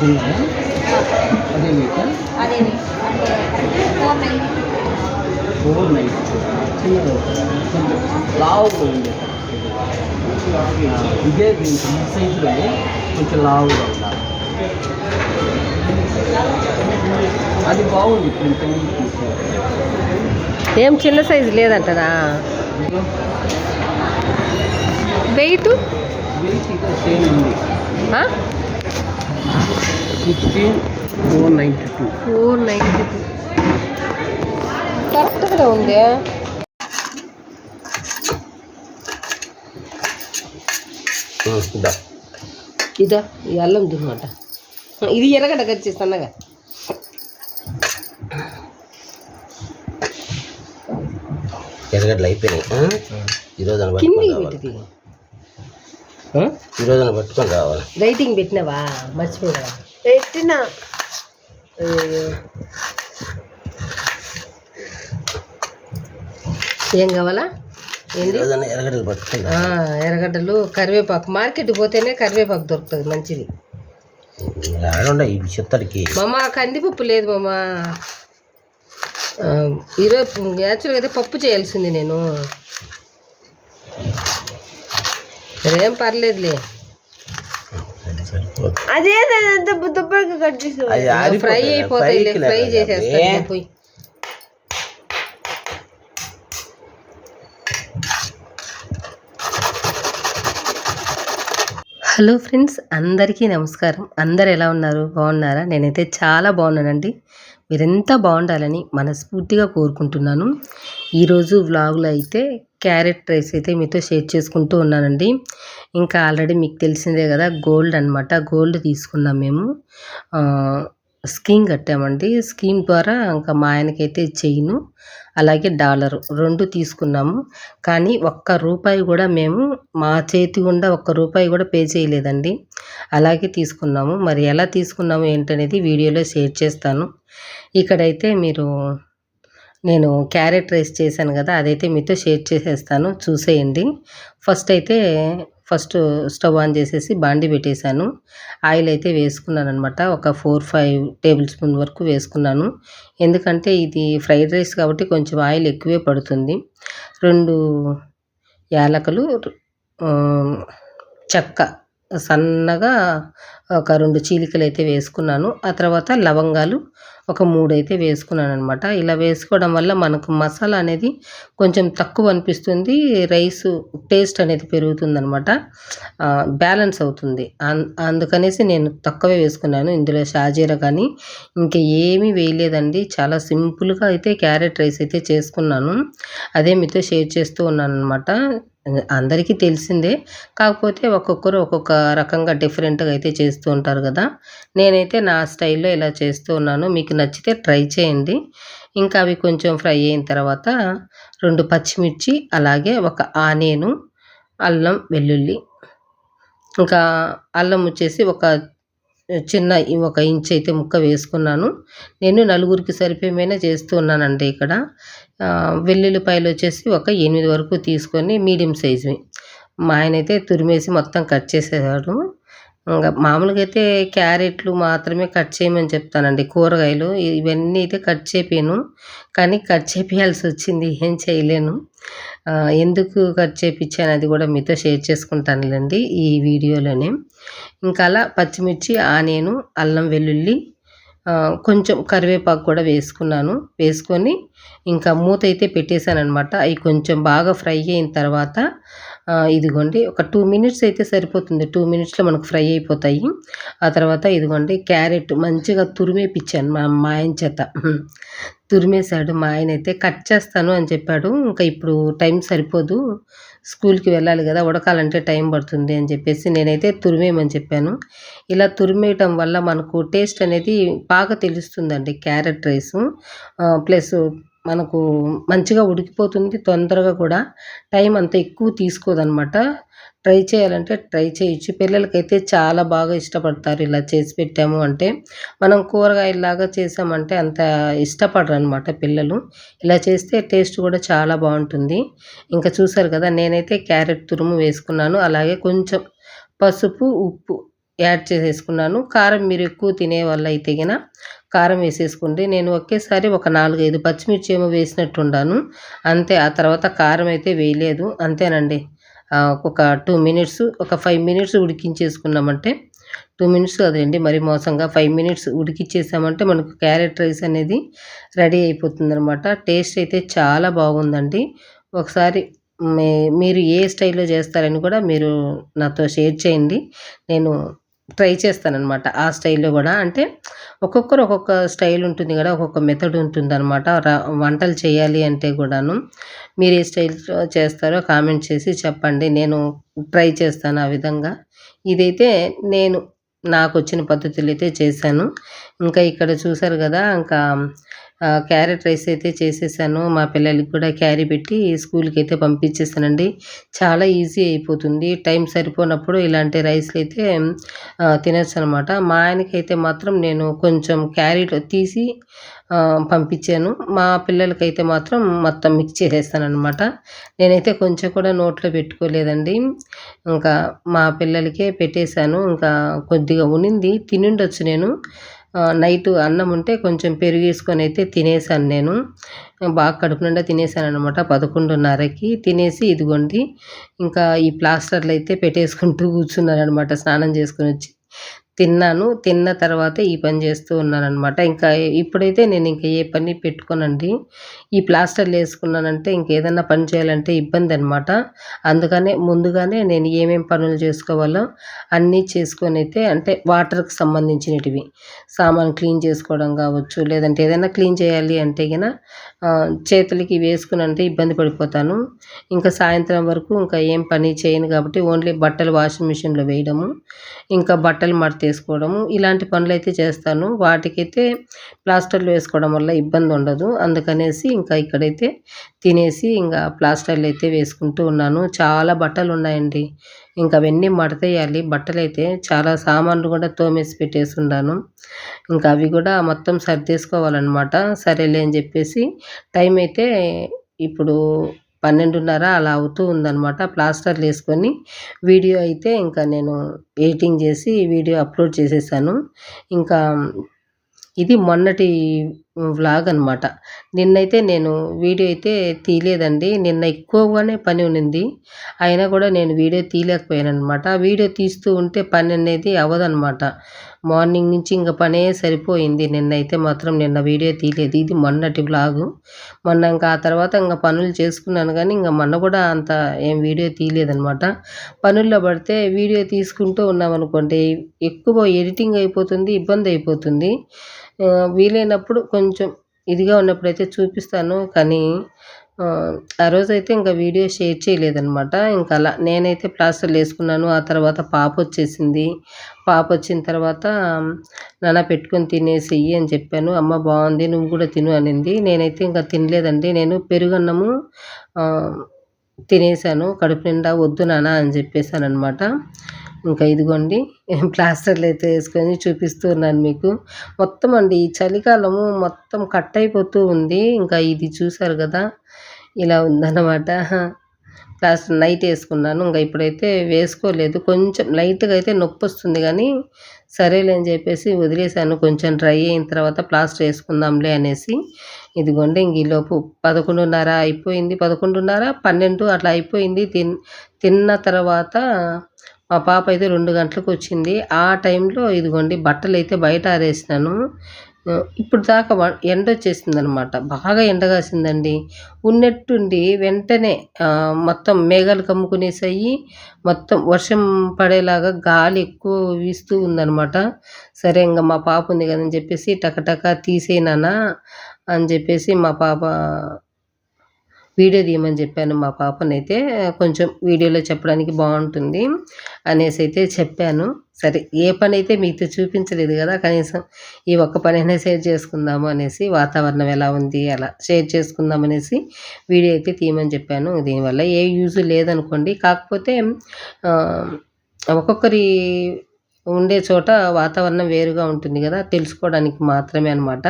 చిన్నదా అదే మీకు? ఫోర్ ఫోర్ చిన్నది ఇదే దీనికి ఈ సైజులోనే కొంచెం లావుగా ఉండాలి. అది బాగుంది ఇప్పుడు ఏం చిన్న సైజు లేదంటనా? వెయిట్ వెయిట్ సేమ్ ఉంది. Sixteen four ninety two. Four ninety కరెక్ట్గా ఉంది? ఇదా ఇదా ఈ అల్లం దున్నమాట ఇది ఎర్రగడ్డ కట్ చేస్తానగా ఎరగడ్లు అయిపోయినాయి? ఈరోజు పెట్టింది ఈరోజు అని పట్టుకొని రావాలి? రైటింగ్ పెట్టినావా? మర్చిపోయావా? పెట్టిన. ఏం కావాలా? ఎరగడ్డలు పట్టుకొని ఎర్రగడ్డలు కరివేపాకు. మార్కెట్కి పోతేనే కరివేపాకు దొరుకుతుంది మంచిది. ఈ చెత్తడికి. మామ కందిపప్పు లేదు మామ. ఈరోజు యాక్చువల్గా అయితే పప్పు చేయాల్సింది నేను. సరేం పర్లేదులే. అదే దెబ్బ దెబ్బకి కట్ చేసి ఫ్రై. అయిపోతాయి ఫ్రై చేసేస్తాను ఏ? పోయి. హలో ఫ్రెండ్స్ అందరికీ నమస్కారం. అందరు ఎలా ఉన్నారు? బాగున్నారా? నేనైతే చాలా బాగున్నానండి. మీరెంత బాగుండాలని మనస్ఫూర్తిగా కోరుకుంటున్నాను. ఈరోజు వ్లాగ్లో అయితే క్యారెట్ రైస్ అయితే మీతో షేర్ చేసుకుంటూ ఉన్నానండి. ఇంకా ఆల్రెడీ మీకు తెలిసిందే కదా గోల్డ్ అన్నమాట. గోల్డ్ తీసుకున్నాం మేము. స్కీమ్ కట్టామండి. స్కీమ్ ద్వారా ఇంకా మా ఆయనకైతే చైను అలాగే డాలరు రెండు తీసుకున్నాము. కానీ ఒక్క రూపాయి కూడా మేము మా చేతి గుండా ఒక్క రూపాయి కూడా పే చేయలేదండి. అలాగే తీసుకున్నాము. మరి ఎలా తీసుకున్నాము ఏంటనేది వీడియోలో షేర్ చేస్తాను. ఇక్కడైతే మీరు నేను క్యారెట్ రైస్ చేశాను కదా అదైతే మీతో షేర్ చేసేస్తాను. చూసేయండి. ఫస్ట్ అయితే ఫస్ట్ స్టవ్ ఆన్ చేసేసి బాండి పెట్టేశాను. ఆయిల్ అయితే వేసుకున్నాను అనమాట ఒక ఫోర్ ఫైవ్ టేబుల్ స్పూన్ వరకు వేసుకున్నాను. ఎందుకంటే ఇది ఫ్రైడ్ రైస్ కాబట్టి కొంచెం ఆయిల్ ఎక్కువే పడుతుంది. రెండు యాలకులు చెక్క సన్నగా ఒక రెండు చీలికలు అయితే వేసుకున్నాను. ఆ తర్వాత లవంగాలు ఒక మూడు అయితే వేసుకున్నాను అనమాట ఇలా వేసుకోవడం వల్ల మనకు మసాలా అనేది కొంచెం తక్కువ అనిపిస్తుంది రైస్ టేస్ట్ అనేది పెరుగుతుంది అనమాట బ్యాలెన్స్ అవుతుంది. అందుకనేసి నేను తక్కువే వేసుకున్నాను. ఇందులో షాజీరా కానీ ఇంకా ఏమీ వేయలేదండి. చాలా సింపుల్గా అయితే క్యారెట్ రైస్ అయితే చేసుకున్నాను. అదే మీతో షేర్ చేస్తూ ఉన్నాను అనమాట అందరికీ తెలిసిందే. కాకపోతే ఒక్కొక్కరు ఒక్కొక్క రకంగా డిఫరెంట్గా అయితే చేస్తూ ఉంటారు కదా. నేనైతే నా స్టైల్లో ఇలా చేస్తూ ఉన్నాను. మీకు నచ్చితే ట్రై చేయండి. ఇంకా అవి కొంచెం ఫ్రై అయిన తర్వాత రెండు పచ్చిమిర్చి అలాగే ఒక ఆనియను అల్లం వెల్లుల్లి. ఇంకా అల్లం వచ్చేసి ఒక చిన్న ఒక ఇంచ్ అయితే ముక్క వేసుకున్నాను. నేను నలుగురికి సరిపోయేమైనా చేస్తూ ఉన్నానండి ఇక్కడ. వెల్లుల్లిపాయలు వచ్చేసి ఒక ఎనిమిది వరకు తీసుకొని మీడియం సైజువి. మా ఆయన అయితే తురిమేసి మొత్తం కట్ చేసేసాడు. ఇంకా మామూలుగా అయితే క్యారెట్లు మాత్రమే కట్ చేయమని చెప్తానండి. కూరగాయలు ఇవన్నీ అయితే కట్ చేపాను కానీ కట్ చేపియాల్సి వచ్చింది. ఏం చేయలేను. ఎందుకు కట్ చేపించాను అది కూడా మీతో షేర్ చేసుకుంటానులేండి ఈ వీడియోలోనే. ఇంకా అలా పచ్చిమిర్చి ఆనియను అల్లం వెల్లుల్లి కొంచెం కరివేపాకు కూడా వేసుకున్నాను. వేసుకొని ఇంకా మూత అయితే పెట్టేశాను అనమాట అవి కొంచెం బాగా ఫ్రై అయిన తర్వాత ఇదిగోండి ఒక టూ మినిట్స్ అయితే సరిపోతుంది. టూ మినిట్స్లో మనకు ఫ్రై అయిపోతాయి. ఆ తర్వాత ఇదిగోండి క్యారెట్ మంచిగా తురిమేపిచ్చాను మా మా ఆయన చేత. తురిమేశాడు. మా ఆయన అయితే కట్ చేస్తాను అని చెప్పాడు. ఇంకా ఇప్పుడు టైం సరిపోదు. స్కూల్కి వెళ్ళాలి కదా ఉడకాలంటే టైం పడుతుంది అని చెప్పేసి నేనైతే తురిమేయమని చెప్పాను. ఇలా తురిమేయటం వల్ల మనకు టేస్ట్ అనేది బాగా తెలుస్తుందండి క్యారెట్ రైస్. ప్లస్ మనకు మంచిగా ఉడికిపోతుంది తొందరగా కూడా. టైం అంత ఎక్కువ తీసుకోదనమాట ట్రై చేయాలంటే ట్రై చేయొచ్చు. పిల్లలకైతే చాలా బాగా ఇష్టపడతారు ఇలా చేసి పెట్టాము అంటే. మనం కూరగాయలాగా చేసామంటే అంత ఇష్టపడరు అనమాట పిల్లలు. ఇలా చేస్తే టేస్ట్ కూడా చాలా బాగుంటుంది. ఇంకా చూసారు కదా నేనైతే క్యారెట్ తురుము వేసుకున్నాను. అలాగే కొంచెం పసుపు ఉప్పు యాడ్ చేసేసుకున్నాను. కారం మీరు ఎక్కువ తినే వాళ్ళు అయితే కారం వేసేసుకోండి. నేను ఒకేసారి ఒక నాలుగైదు పచ్చిమిర్చి ఏమో వేసినట్టున్నాను అంతే ఆ తర్వాత కారం అయితే వేయలేదు. అంతేనండి. ఒక టూ మినిట్స్ ఒక ఫైవ్ మినిట్స్ ఉడికించేసుకున్నామంటే టూ మినిట్స్ అదండి మరి మోసంగా ఫైవ్ మినిట్స్ ఉడికిచ్చేసామంటే మనకు క్యారెట్ రైస్ అనేది రెడీ అయిపోతుంది అనమాట టేస్ట్ అయితే చాలా బాగుందండి. ఒకసారి మీ మీరు ఏ స్టైల్లో చేస్తారని కూడా మీరు నాతో షేర్ చేయండి. నేను ట్రై చేస్తానమాట ఆ స్టైల్లో కూడా. అంటే ఒక్కొక్కరు ఒక్కొక్క స్టైల్ ఉంటుంది కదా ఒక్కొక్క మెథడ్ ఉంటుంది అనమాట వంటలు చేయాలి అంటే కూడాను. మీరు ఏ స్టైల్ చేస్తారో కామెంట్ చేసి చెప్పండి. నేను ట్రై చేస్తాను ఆ విధంగా. ఇదైతే నేను నాకు వచ్చిన పద్ధతులు అయితే చేశాను. ఇంకా ఇక్కడ చూసారు కదా ఇంకా క్యారెట్ రైస్ అయితే చేసేసాను. మా పిల్లలకి కూడా క్యారీ పెట్టి స్కూల్కి అయితే పంపించేసానండి. చాలా ఈజీ అయిపోతుంది. టైం సరిపోనప్పుడు ఇలాంటి రైస్లు అయితే తినచ్చు తినొచ్చు అనమాట మా ఆయనకైతే మాత్రం నేను కొంచెం క్యారెట్ తీసి పంపించాను. మా పిల్లలకైతే మాత్రం మొత్తం మిక్స్ చేసేస్తాను అనమాట నేనైతే కొంచెం కూడా నోట్లో పెట్టుకోలేదండి. ఇంకా మా పిల్లలకే పెట్టేశాను. ఇంకా కొద్దిగా ఉనింది. తినుండొచ్చు నేను. నైట్ అన్నం ఉంటే కొంచెం పెరుగు వేసుకొని అయితే తినేసాను నేను. బాగా కడుపు నిండా తినేసాను అనమాట పదకొండున్నరకి. తినేసి ఇదిగోండి ఇంకా ఈ ప్లాస్టర్లు అయితే పెట్టేసుకుంటూ కూర్చున్నాను అనమాట స్నానం చేసుకుని వచ్చి. తిన్నాను తిన్న తర్వాత ఈ పని చేస్తూ ఉన్నాను అనమాట ఇంకా ఇప్పుడైతే నేను ఇంకా ఏ పని పెట్టుకోనండి. ఈ ప్లాస్టర్లు వేసుకున్నానంటే ఇంకేదన్నా పని చేయాలంటే ఇబ్బంది అనమాట అందుకనే ముందుగానే నేను ఏమేం పనులు చేసుకోవాలో అన్నీ చేసుకొని అయితే అంటే వాటర్కి సంబంధించినటివి. సామాన్ క్లీన్ చేసుకోవడం కావచ్చు లేదంటే ఏదైనా క్లీన్ చేయాలి అంటే గిన చేతులకి వేసుకుని అంటే ఇబ్బంది పడిపోతాను. ఇంకా సాయంత్రం వరకు ఇంకా ఏం పని చేయను కాబట్టి ఓన్లీ బట్టలు వాషింగ్ మిషన్లో వేయడము ఇంకా బట్టలు మడతేసుకోవడము ఇలాంటి పనులు అయితే చేస్తాను. వాటికైతే ప్లాస్టర్లు వేసుకోవడం వల్ల ఇబ్బంది ఉండదు. అందుకనేసి ఇంకా ఇక్కడైతే తినేసి ఇంకా ప్లాస్టర్లు అయితే వేసుకుంటూ ఉన్నాను. చాలా బట్టలు ఉన్నాయండి. ఇంకా అవన్నీ మడతేయాలి. బట్టలు అయితే చాలా సామాన్లు కూడా తోమేసి పెట్టేసి ఉన్నాను. ఇంకా అవి కూడా మొత్తం సర్దేసుకోవాలన్నమాట. సరేలే అని చెప్పేసి టైం అయితే ఇప్పుడు పన్నెండున్నర అలా అవుతూ ఉందన్నమాట. ప్లాస్టర్లు వేసుకొని వీడియో అయితే ఇంకా నేను ఎడిటింగ్ చేసి వీడియో అప్లోడ్ చేసేసాను. ఇంకా ఇది మొన్నటి వ్లాగ్ అనమాట నిన్నైతే నేను వీడియో అయితే తీయలేదండి. నిన్న ఎక్కువగానే పని ఉన్నింది. అయినా కూడా నేను వీడియో తీయలేకపోయాను అనమాట వీడియో తీస్తూ ఉంటే పని అనేది అవ్వదనమాట మార్నింగ్ నుంచి ఇంకా పనే సరిపోయింది. నిన్నైతే మాత్రం నిన్న వీడియో తీయలేదు. ఇది మొన్నటి వ్లాగు. మొన్న ఇంకా ఆ తర్వాత ఇంకా పనులు చేసుకున్నాను కానీ ఇంకా మొన్న కూడా అంత ఏం వీడియో తీయలేదనమాట పనుల్లో పడితే వీడియో తీసుకుంటూ ఉన్నామనుకోండి ఎక్కువ ఎడిటింగ్ అయిపోతుంది ఇబ్బంది అయిపోతుంది. వీలైనప్పుడు కొంచెం ఇదిగా ఉన్నప్పుడు అయితే చూపిస్తాను కానీ ఆ, రోజైతే ఇంకా వీడియో షేర్ చేయలేదనమాట ఇంకా అలా నేనైతే ప్లాస్టర్లు వేసుకున్నాను ఆ తర్వాత పాప వచ్చేసింది. పాప వచ్చిన తర్వాత నాన్న పెట్టుకొని తినేసి అని చెప్పాను. అమ్మ బాగుంది నువ్వు కూడా తిను అనింది. నేనైతే ఇంకా తినలేదండి. నేను పెరుగన్నము తినేసాను. కడుపు నిండా వద్దు నాన్న అని చెప్పేసాను అనమాట ఇంకా ఇదిగోండి ప్లాస్టర్లు అయితే వేసుకొని చూపిస్తున్నాను మీకు. మొత్తం అండి ఈ చలికాలము మొత్తం కట్ అయిపోతూ ఉంది. ఇంకా ఇది చూసారు కదా ఇలా ఉందన్నమాట. ప్లాస్టర్ నైట్ వేసుకున్నాను. ఇంకా ఇప్పుడైతే వేసుకోలేదు. కొంచెం లైట్గా అయితే నొప్పి వస్తుంది కానీ సరేలే అని చెప్పేసి వదిలేసాను కొంచెం డ్రై అయిన తర్వాత ప్లాస్టర్ వేసుకుందాంలే అనేసి. ఇదిగోండి ఇంక ఈలోపు పదకొండున్నర అయిపోయింది. పదకొండున్నర పన్నెండు అట్లా అయిపోయింది. తిన్ తిన్న తర్వాత మా పాప అయితే రెండు గంటలకు వచ్చింది. ఆ టైంలో ఇదిగోండి బట్టలు అయితే బయట ఆరేసినాను. ఇప్పుడు దాకా వ- ఎండ వచ్చేసింది అనమాట బాగా ఎండ కాసిందండి. ఉన్నట్టుండి వెంటనే మొత్తం మేఘాలు కమ్ముకునేసాయి. మొత్తం వర్షం పడేలాగా గాలి ఎక్కువ వీస్తూ ఉందనమాట. సరే ఇంకా మా పాప ఉంది కదని చెప్పేసి టకటక తీసేనానా అని చెప్పేసి మా పాప వీడియో తీయమని చెప్పాను మా పాపనైతే. కొంచెం వీడియోలో చెప్పడానికి బాగుంటుంది అనేసి అయితే చెప్పాను. సరే ఏ పని అయితే మీతో చూపించలేదు కదా కనీసం ఈ ఒక్క పని అయినా షేర్ చేసుకుందాము అనేసి వాతావరణం ఎలా ఉంది అలా షేర్ చేసుకుందాం అనేసి వీడియో అయితే తీయమని చెప్పాను. దీనివల్ల ఏ యూజ్ లేదనుకోండి. కాకపోతే ఒక్కొక్కరి ఉండే చోట వాతావరణం వేరుగా ఉంటుంది కదా తెలుసుకోవడానికి మాత్రమే అనమాట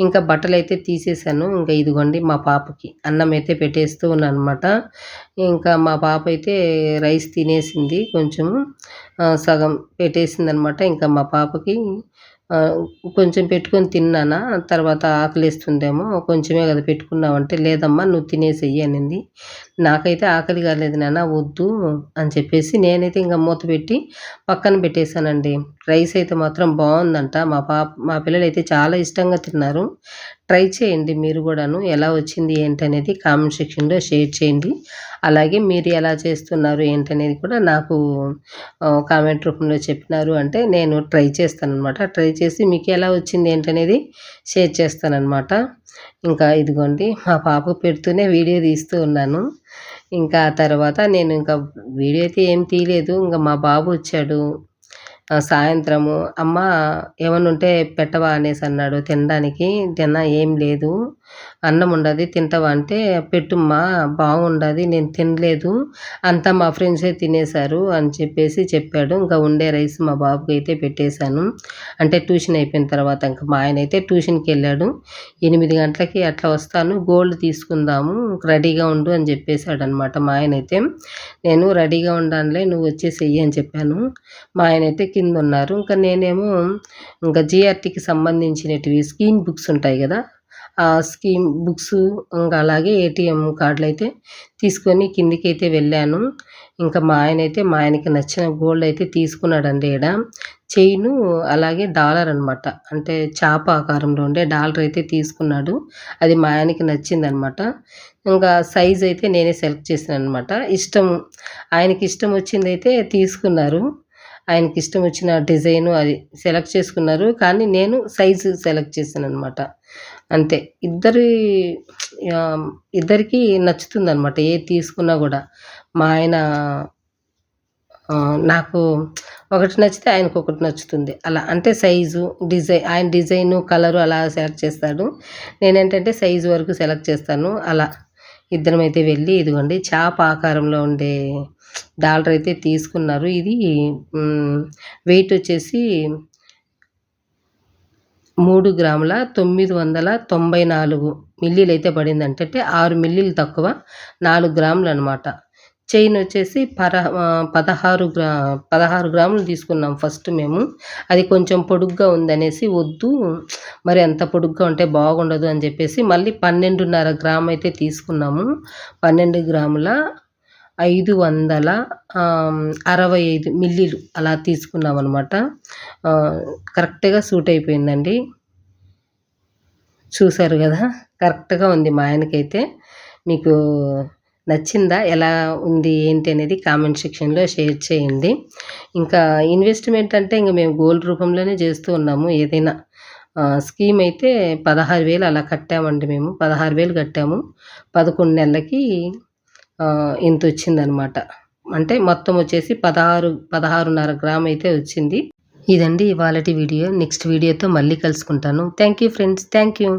ఇంకా బట్టలు అయితే తీసేసాను ఇంకా ఇదిగోండి మా పాపకి అన్నం అయితే పెట్టేస్తూ ఉన్నాను అనమాట ఇంకా మా పాప అయితే రైస్ తినేసింది కొంచెం సగం పెట్టేసింది అనమాట ఇంకా మా పాపకి కొంచెం పెట్టుకొని తిన్నానా తర్వాత ఆకలిస్తుందేమో కొంచెమే కదా పెట్టుకున్నావంటే లేదమ్మా నువ్వు తినేసేయి అనింది. నాకైతే ఆకలి కాలేదు నాన్న వద్దు అని చెప్పేసి నేనైతే ఇంకా మూత పెట్టి పక్కన పెట్టేశానండి. రైస్ అయితే మాత్రం బాగుందంట. మా పాప మా పిల్లలు అయితే చాలా ఇష్టంగా తిన్నారు. ట్రై చేయండి మీరు కూడాను ఎలా వచ్చింది ఏంటనేది కామెంట్ సెక్షన్లో షేర్ చేయండి. అలాగే మీరు ఎలా చేస్తున్నారు ఏంటనేది కూడా నాకు కామెంట్ రూపంలో చెప్పినారు అంటే నేను ట్రై చేస్తానన్నమాట. ట్రై చేసి మీకు ఎలా వచ్చింది ఏంటనేది షేర్ చేస్తానన్నమాట. ఇంకా ఇదిగోండి మా పాపకు పెడుతూనే వీడియో తీస్తూ ఉన్నాను. ఇంకా తర్వాత నేను ఇంకా వీడియో అయితే ఏం తీయలేదు ఇంకా మా బాబు వచ్చాడు. సాయంత్రము అమ్మ ఏమన్నా ఉంటే పెట్టవా అనేసి అన్నాడు తినడానికి. తిన్నా ఏం లేదు. అన్నం ఉండదు తింటావా అంటే పెట్టుమ్మా బాగుండదు నేను తినలేదు అంతా మా ఫ్రెండ్సే తినేశారు అని చెప్పేసి చెప్పాడు. ఇంకా ఉండే రైస్ మా బాబుకి అయితే పెట్టేశాను. అంటే ట్యూషన్ అయిపోయిన తర్వాత ఇంకా మా ఆయన అయితే ట్యూషన్కి వెళ్ళాడు. ఎనిమిది గంటలకి అట్లా వస్తాను గోల్డ్ తీసుకుందాము రెడీగా ఉండు అని చెప్పేశాడు అనమాట మా ఆయన అయితే. నేను రెడీగా ఉండానులే నువ్వు వచ్చేసేయి అని చెప్పాను. మా ఆయన అయితే కింద ఉన్నారు. ఇంకా నేనేమో ఇంకా జిఆర్టీకి సంబంధించినటివి స్కీమ్ బుక్స్ ఉంటాయి కదా స్కీమ్ బుక్స్ ఇంకా అలాగే ఏటీఎం కార్డులు అయితే తీసుకొని కిందికి అయితే వెళ్ళాను. ఇంకా మా ఆయన అయితే మా ఆయనకి నచ్చిన గోల్డ్ అయితే తీసుకున్నాడండి ఈడ. చైను అలాగే డాలర్ అనమాట అంటే చాప ఆకారంలో ఉండే డాలర్ అయితే తీసుకున్నాడు. అది మా ఆయనకి నచ్చిందనమాట ఇంకా సైజ్ అయితే నేనే సెలెక్ట్ చేశాను అనమాట ఇష్టం ఆయనకి ఇష్టం వచ్చింది అయితే తీసుకున్నారు. ఆయనకి ఇష్టం వచ్చిన డిజైను అది సెలెక్ట్ చేసుకున్నారు. కానీ నేను సైజు సెలెక్ట్ చేశాను అనమాట అంతే. ఇద్దరి ఇద్దరికీ ఇద్దరికి నచ్చుతుంది అనమాట ఏది తీసుకున్నా కూడా. మా ఆయన నాకు ఒకటి నచ్చితే ఆయనకు ఒకటి నచ్చుతుంది. అలా అంటే సైజు డిజైన్ ఆయన డిజైను కలరు అలా సెలెక్ట్ చేస్తాడు. నేనేంటంటే సైజు వరకు సెలెక్ట్ చేస్తాను. అలా ఇద్దరం అయితే వెళ్ళి ఇదిగోండి చాప ఆకారంలో ఉండే డాలర్ అయితే తీసుకున్నారు. ఇది వెయిట్ వచ్చేసి మూడు గ్రాముల తొమ్మిది వందల తొంభై నాలుగు మిల్లీలు అయితే పడింది అంటే ఆరు మిల్లీలు తక్కువ నాలుగు గ్రాములు అనమాట చైన్ వచ్చేసి పర పదహారు గ్రా పదహారు గ్రాములు తీసుకున్నాం ఫస్ట్ మేము. అది కొంచెం పొడుగ్గా ఉందనేసి వద్దు మరి అంత పొడుగ్గా ఉంటే బాగుండదు అని చెప్పేసి మళ్ళీ పన్నెండున్నర గ్రామ్ అయితే తీసుకున్నాము. పన్నెండు గ్రాముల ఐదు వందల అరవై ఐదు మిల్లీలు అలా తీసుకున్నాం అనమాట కరెక్ట్గా సూట్ అయిపోయిందండి. చూశారు కదా కరెక్ట్గా ఉంది మా ఆయనకైతే. మీకు నచ్చిందా ఎలా ఉంది ఏంటి అనేది కామెంట్ సెక్షన్లో షేర్ చేయండి. ఇంకా ఇన్వెస్ట్మెంట్ అంటే ఇంకా మేము గోల్డ్ రూపంలోనే చేస్తూ ఉన్నాము. ఏదైనా స్కీమ్ అయితే పదహారు వేలు అలా కట్టామండి మేము. పదహారు వేలు కట్టాము. పదకొండు నెలలకి ఇంత వచ్చిందనమాట అంటే మొత్తం వచ్చేసి పదహారు పదహారున్నర గ్రామ్ అయితే వచ్చింది. ఇదండి ఇవాళటి వీడియో. నెక్స్ట్ వీడియోతో మళ్ళీ కలుసుకుంటాను. Thank you friends. Thank you